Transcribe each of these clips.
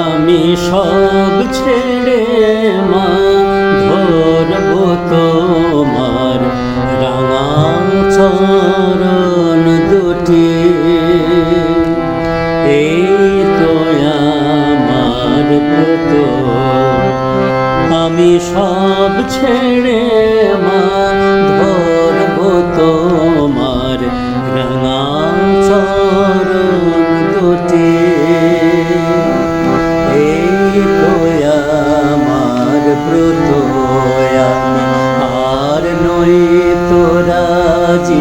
আমি সব ছেড়ে মা ধরব তোমার রাঙা চরণ দুটি। এই তো আমার আমি সব ছেড়ে মা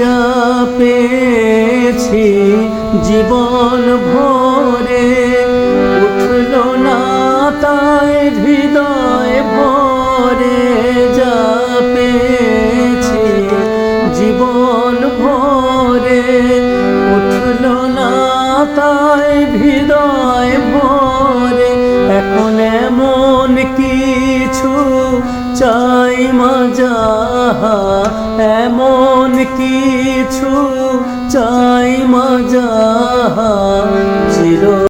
যা পেয়েছি জীবন ভরে কিছু চাই মজা এমন কিছু চাই মজা